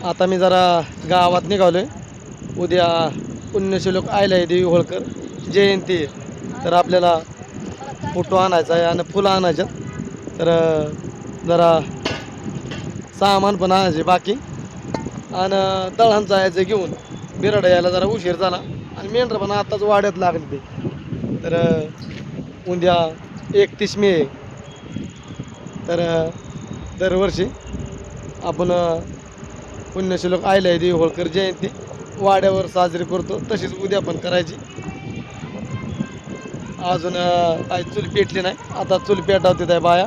आता मी जरा गावात निघालोय. उद्या पुण्यश्लोक आहे देवी होळकर. जयंती आहे. तर आपल्याला फोटो आणायचा आहे आणि फुलं आणायचं तर जरा सामान पण आणायचे बाकी. आणि दळण जायचं घेऊन बिराड यायला जरा उशीर झाला. आणि मेंढर पण आताच वाड्यात लागले ते. तर उद्या एकतीस मे तर दरवर्षी आपण पुण्यश्लोक आयलाय देवी होळकर जयंती. वाड्यावर साजरी करतो. तशीच उद्या पण करायची. अजून काही चूल पेटली नाही. आता चूल पेटावते आहे बाया.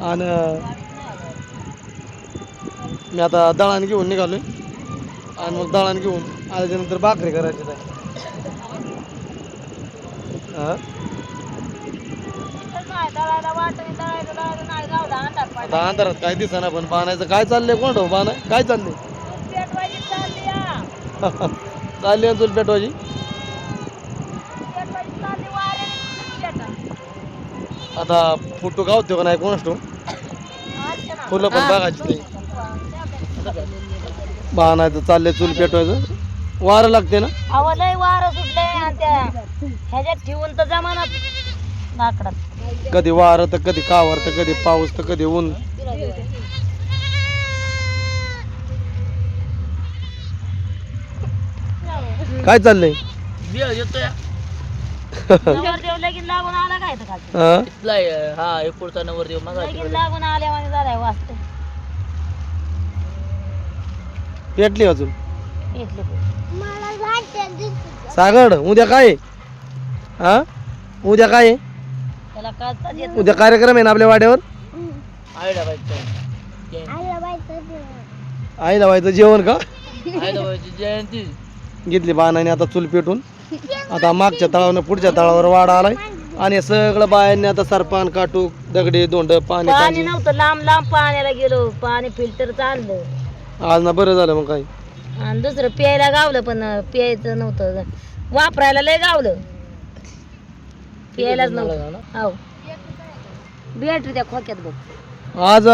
आणि मी आता दळण घेऊन निघालोय. आणि मग दळण घेऊन आल्याच्यानंतर भाकरी करायची नाही? आता अंधारात काय दिसना पण बाणायचं. काय चाललंय कोण ठेव बाणा? काय चाललंय? चालली चूल पेटवायची. आता फोटो गावतो का नाही कोणाच ठेव फुलं पण बघायची ते. बाणायचं चाललंय चूल पेटवायचं. वारं लागते ना? अहो लय वारं सुटलंय आणि त्या ह्याच्यात ठेवून तर जमानात लाकडात. कधी वारं तर कधी कावर तर कधी पाऊस तर कधी ऊन. काय चाललंय? नवरदेव लगीन लागून आला काय तर खाली? हा? हा एकुलता नवरदेव मग लगीन लागून आल्यावाने झालाय वाचत पेटली अजून? इथले सागड उद्या काय? आहे? हा? उद्या काय? आहे? त्याला कळता येत उद्या कार्यक्रम आहे ना आपल्या वाड्यावर? आई लावायचं जेवण. का? जयंती. घेतली बाणाने आता चूल पेटून. आता मागच्या तळावर पुढच्या तळावर वाडा आलाय. आणि सगळं बायांनी आता सरपान काटूक दगडी दोंड पाणी पाणी नव्हतं लांब लांब पाण्याला गेलो. पाणी फिल्टर चाललं. आज ना बरं झालं मग काय आणि दुसरं प्यायला गावलं पण प्यायचं नव्हतं. वापरायला लय गावलं. प्यायलाच नव्हतं. हो बॅटरी त्या खोक्यात बघ. आज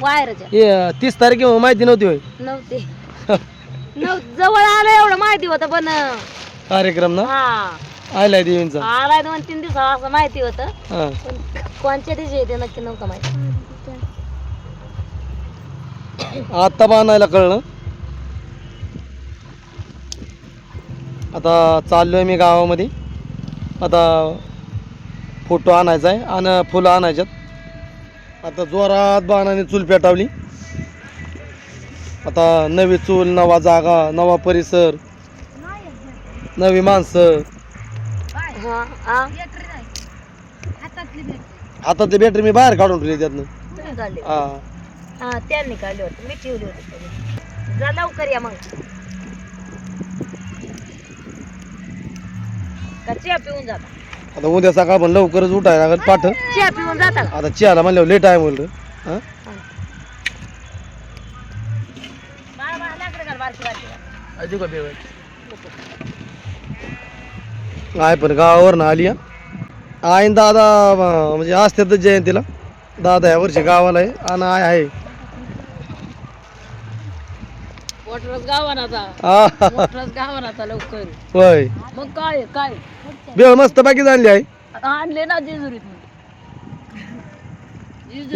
वायरच्या हे तीस तारीख माहिती नव्हती होय. नव्हते. जवळ आलं एवढं माहिती होतं पण कार्यक्रम ना? हा. आलाय देवींचा. आलाय दोन तीन दिवस असं माहिती होतं. हा. पण कोणच्या दिवशी येते नक्की नव्हतं माहिती. आता बांधायला कळलं. आता चाललोय मी गावामध्ये. आता फोटो आणायचा आहे आणि फुलं आणायच्यात. आता जोरात बाणाने चूल पेटावली. आता नवी चूल नवा जागा नवा परिसर नवी माणसं. हा हा हातातली बॅटरी मी बाहेर काढून ठेवली त्यातनं. हा. त्यांनी काढली होती. मी ठेवली होती जा लवकर या मग. का पिऊन जाता? आता उद्या सकाळ पण लवकरच उठायला लागत पाठ. चहा पिऊन जाता का? आता चहाला म्हणल्यावर लेट आहे म्हणलं हां? अजून का आहे पण गावावर ना आली आहे दादा म्हणजे असतातच जयंतीला. दादा या वर्षी गावाला आहे आणि आय आहे. होय. मग काय काय? बेळ मस्त बाकी आणली आहे. आणले ना जेजुरीत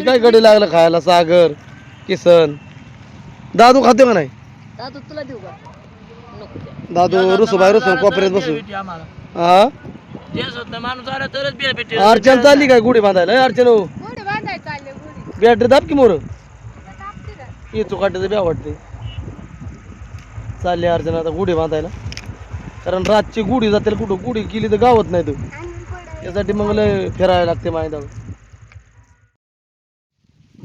काय गडी लागलं खायला? सागर किसन. दादू खातो का नाही? दादू तुला देऊ का? नको. द्या. दादू रुसूबाई रुसून कोपऱ्यात बसू. आम्हाला. हा? माणूस आला तरच अर्चन चालली काय गुढी बांधायला? ए, अर्चन? हो बॅटरी दाब की मोर? ये चुकाट्याचं बी आवडते. चालली अर्चन आता गुढी बांधायला. कारण रातची गुढी जाते कुठं गुढी केली तर गावत नाही तू. त्यासाठी मग लय फिरायला लागते माहिती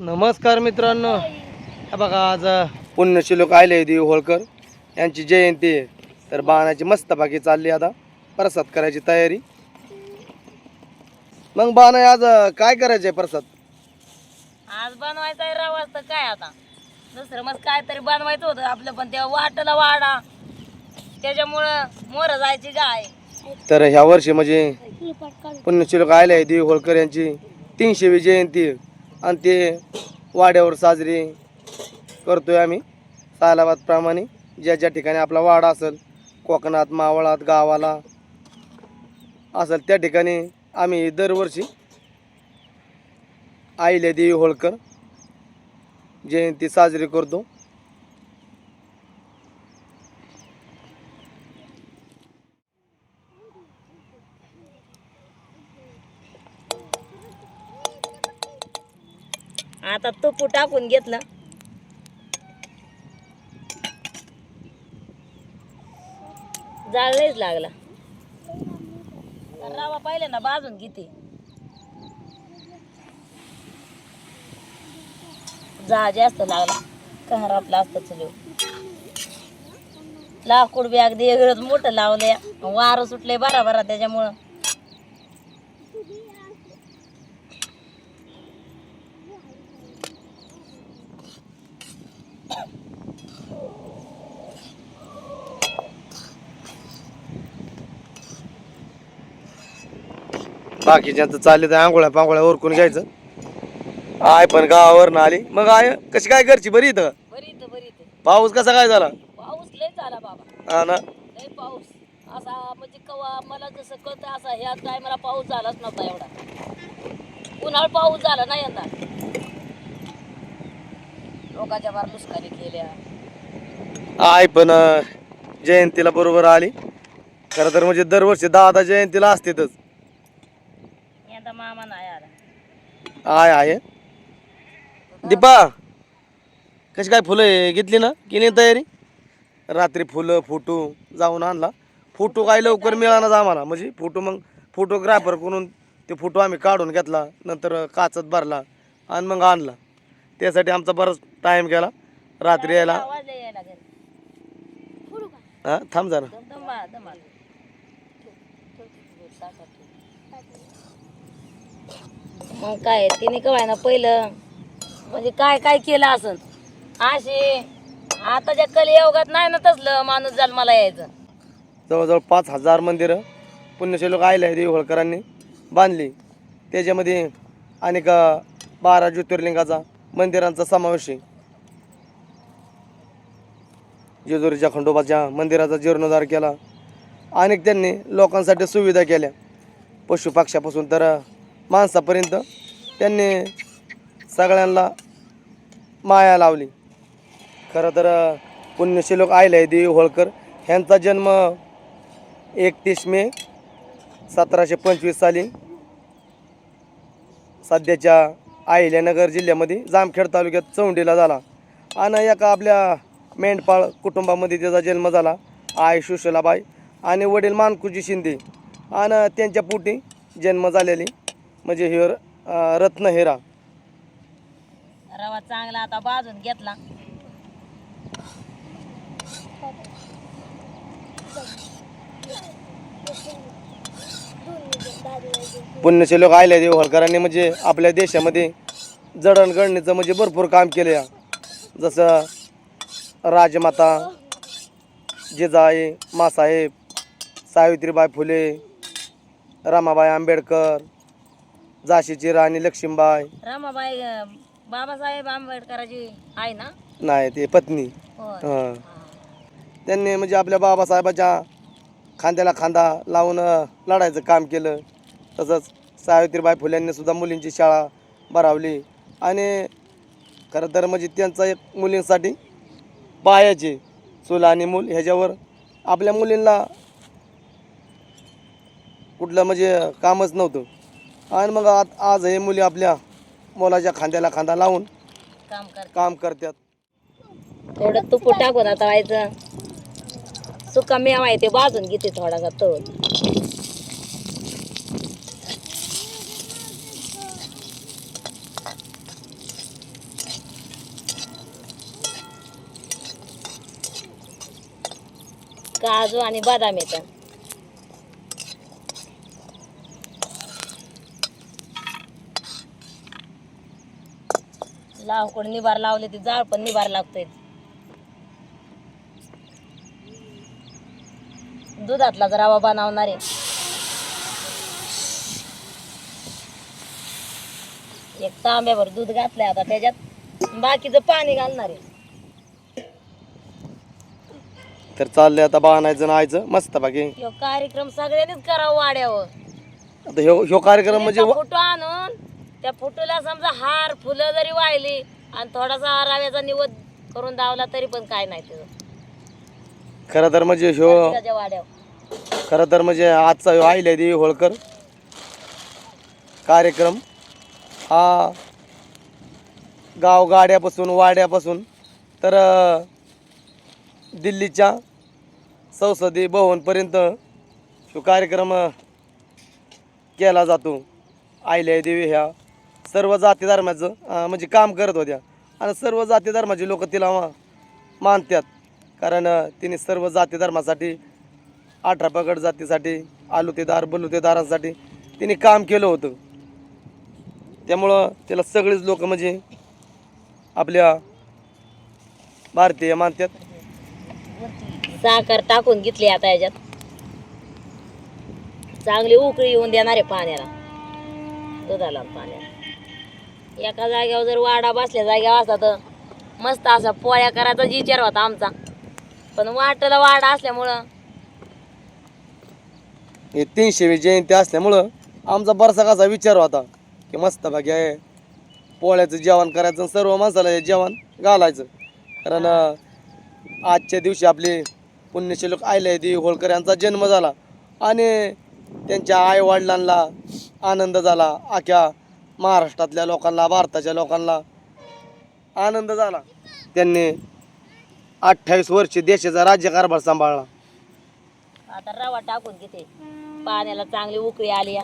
नमस्कार मित्रांनो. हे बघा आज पुण्यशिलोक आले देव होळकर. यांची जयंती आहे. तर बाणाची मस्त बाकी चालली आता. प्रसाद करायची तयारी. मग बाण आज काय करायचंय प्रसाद? आज बनवायचा आहे रवा तर काय आता? दुसरं मग काय तरी बनवायचं होतं आपलं पण तेव्हा वाटला वाडा. त्याच्यामुळं मोर जायची गाय. तर ह्या वर्षी म्हणजे पुण्यशिलोक आले आहे देव होळकर यांची. तीनशेवी जयंती. आहे. आणि ते वाड्यावर साजरी. करतोय आम्ही. सालाबादप्रमाणे ज्या ज्या ठिकाणी आपला वाडा असेल कोकणात मावळात गावाला असेल त्या ठिकाणी आम्ही दरवर्षी देवी होळकर जयंती साजरी करतो. आता तुपू टाकून घेतलं. जाळलेच लागला. रवा पाहिले ना बाजून किती? जा जास्त लागला. कहर आपला असतं चलो लाकूड बी अगदी वेगळंच मोठं लावलं वारं सुटले बरा बरा त्याच्यामुळं. बाकीच्यांचं चालले तर आंघोळ्या पांघोळ्या ओरकून घ्यायचं. आय पण गावावरनं आली. मग आय कशी काय घरची? बरी इथं? बरी इथं बरी इथं. पाऊस कसा काय झाला? पाऊस लय झाला बाबा. हा ना? लय पाऊस. असा म्हणजे कवा मला जसं कळतं असा ह्या टायमाला पाऊस झालाच नव्हता एवढा. उन्हाळ पाऊस झाला ना यंदा लोकांच्या बार लुस्कारी केल्या. आय पण अं, जयंतीला बरोबर आली. खरं तर म्हणजे दरवर्षी दादा जयंतीला असतेच यंदा मामा नाही आहे आय आहे. दीपा कशी काय फुलं घेतली ना? केली नाही तयारी? रात्री फुलं फोटो जाऊन आणला. फोटो काय लवकर मिळालाच आम्हाला. म्हणजे फोटो मग फोटोग्राफर करून ते फोटो आम्ही काढून घेतला नंतर काचत भरला आणि मग आणला. त्यासाठी आमचा बराच टाईम गेला. रात्री यायला. हां थांब जा ना मग काय तिने कवाय ना पहिलं? म्हणजे काय काय केलं असं अशी आताच्या अवघात नाही ना तसलं माणूस जन्माला यायचं. जवळजवळ पाच हजार मंदिरं पुण्यश्लोक आले देवी होळकरांनी बांधली. त्याच्यामध्ये अनेक अ, बारा ज्योतिर्लिंगाचा मंदिरांचा समावेश आहे. जेजुरीच्या खंडोबाच्या मंदिराचा जीर्णोद्धार केला. अनेक त्यांनी लोकांसाठी सुविधा केल्या. पशुपक्ष्यापासून तर माणसापर्यंत त्यांनी सगळ्यांना माया लावली. खरं तर पुण्यशिलोक पुण्यश्लोक देवी होळकर. ह्यांचा जन्म एकतीस मे सतराशे पंचवीस साली सध्याच्या अहिल्यानगर जिल्ह्यामध्ये जामखेड तालुक्यात चौंडीला झाला. आणि एका आपल्या मेंढपाळ कुटुंबामध्ये त्याचा जन्म झाला आई सुशलाबाई आणि वडील मानकुजी शिंदे. आणि त्यांच्या पोटी जन्म झालेली. म्हणजे हिर अं, रत्नहिरा रवा चांगला आता बाजून घेतला. पुण्यश्लोक आयल्या देव होळकरांनी म्हणजे आपल्या देशामध्ये जडणघडणीचं म्हणजे भरपूर काम केले जसं राजमाता जिजाई मासाहेब सावित्रीबाई फुले रमाबाई आंबेडकर झाशीची राणी लक्ष्मीबाई. रमाबाई अं, बाबासाहेब आंबेडकराची आहे ना? नाही ते पत्नी. होय. हां. त्यांनी म्हणजे आपल्या बाबासाहेबाच्या खांद्याला खांदा लावून अ, लढायचं काम केलं. तसंच सावित्रीबाई फुल्यांनी सुद्धा मुलींची शाळा भरावली. आणि खरं तर म्हणजे त्यांचा एक मुलींसाठी पायाचे चूल आणि मूल ह्याच्यावर आपल्या मुलींना कुठलं म्हणजे कामच नव्हतं. आणि मग आत आज हे मुली आपल्या मुलाच्या खांद्याला खांदा लावून काम कर काम करतात. थोडं तुपू टाकून आता व्हायचं. सुका मेवा आहे ते बाजून घेते थोडासा तळून. काजू आणि बदाम येतं लावकड निभार लावले ते जाळ पण निभार लागतोय. दुधातला रवा बनवणार आहे. एक तांब्याभर दूध घातलंय आता त्याच्यात. बाकीचं पाणी घालणार आहे. तर चाललंय आता बाणायचं नायचं मस्त बाकी. ह्यो कार्यक्रम सगळ्यांनीच करावं वाड्यावर. आता ह्यो ह्यो कार्यक्रम म्हणजे फोटो आणून त्या फोटोला समजा हार फुलं जरी वाहिली आणि थोडासा रव्याचा निवद करून दावला तरी पण काय नाही त्याचं. खरं तर म्हणजे ह्यो त्याच्या वाड्यावर. खरं तर म्हणजे आजचा ह्यो आहिल्या देवी होळकर. कार्यक्रम हा गाव गाड्यापासून वाड्यापासून तर अं, दिल्लीच्या संसदी भवनपर्यंत ह्यो कार्यक्रम अं, केला जातो. आहिल्या देवी ह्या. सर्व जाती धर्माचं अं, म्हणजे काम करत होत्या. आणि सर्व जाती धर्माचे लोक तिला मा- मानतात कारण अं, तिने सर्व जाती धर्मासाठी अठरा पगड जातीसाठी आलुतेदार बलुतेदारांसाठी तिने काम केलं होतं. त्यामुळं तिला सगळेच लोक म्हणजे आपल्या भारतीय मानतात साखर टाकून घेतली आता याच्यात. चांगली उकळी येऊन देणार आहे पाण्याला. दुधाला आणि पाण्याला. एका जाग्यावर जर वाडा बसल्या जाग्यावर असता तर मस्त असा पोळ्या करायचा विचार होता आमचा. पण वाटला वाडा असल्यामुळं हे तीनशेवी जयंती असल्यामुळं आमचा बराचसा कसा विचार होता की मस्त भागी आहे. पोळ्याचं जेवण करायचं आणि सर्व माणसाला हे जेवण घालायचं. कारण अं, आजच्या दिवशी आपले पुण्यशिलोक आयले देवी होळकर यांचा जन्म झाला. आणि त्यांच्या आईवडिलांना आनंद झाला. अख्ख्या महाराष्ट्रातल्या लोकांना भारताच्या लोकांना आनंद झाला. त्यांनी अठ्ठावीस वर्षे देशाचा राज्यकारभार सांभाळला. आता रवा टाकून घेते. पाण्याला चांगली उकळी आली या.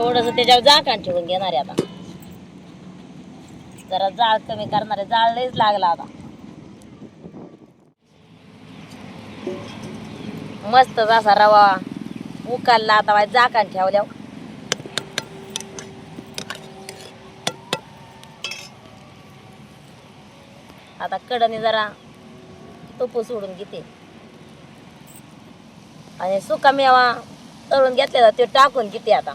थोडस त्याच्यावर जाळकान ठेवून घेणार आहे आता. जरा जाळ कमी करणार आहे जाळ लईच लागला आता. मस्त असा रवा उकालला आता बाई झाकण ठेवल्या आता कडने जरा तुप सोडून घेते. आणि सुका मेवा तळून घेतलेला ते टाकून घेते आता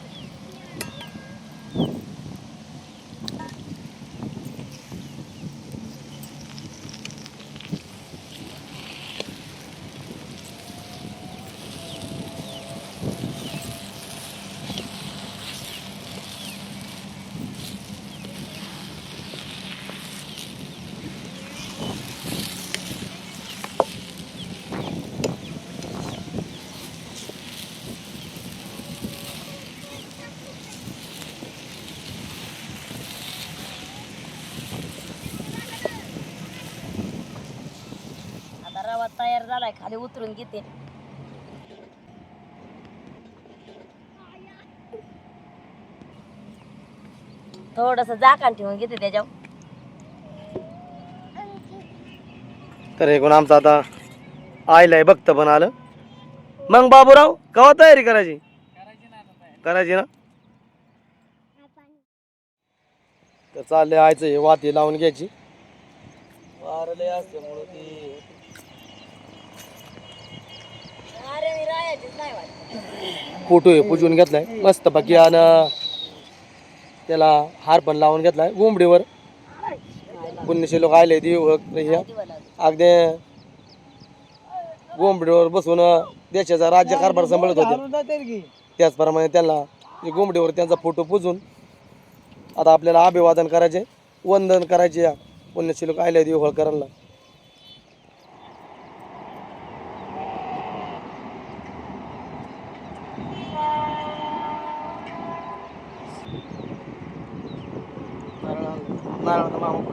आता रवा तयार झालाय खाली उतरून घेते. थोडस जाकान ठेवून घेते त्याच्यावर. तर हे कोण आमचं आता आईला बघतं पण आलं. मग बाबूराव केव्हा तयारी करायची? करायची ना? तर चालले आयचं हे वाती लावून घ्यायची. वारले असल्यामुळं ती अरे मी राहायचीच नाही वाटत फोटो हे पुजून घेतलाय. मस्त बाकी आणि त्याला हार पण लावून घेतलाय गुंबडीवर पुण्यशी लोक आले ती अगदी गोंबडीवर बसून देशाचा राज्य कारभार सांभाळत होते. त्याचप्रमाणे त्यांना ते गोंबडीवर त्यांचा फोटो पुजून आता आपल्याला अभिवादन करायचे वंदन करायचे या पुण्यशिलोक आले देव होळकरांना 了，他妈我。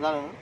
झालं ना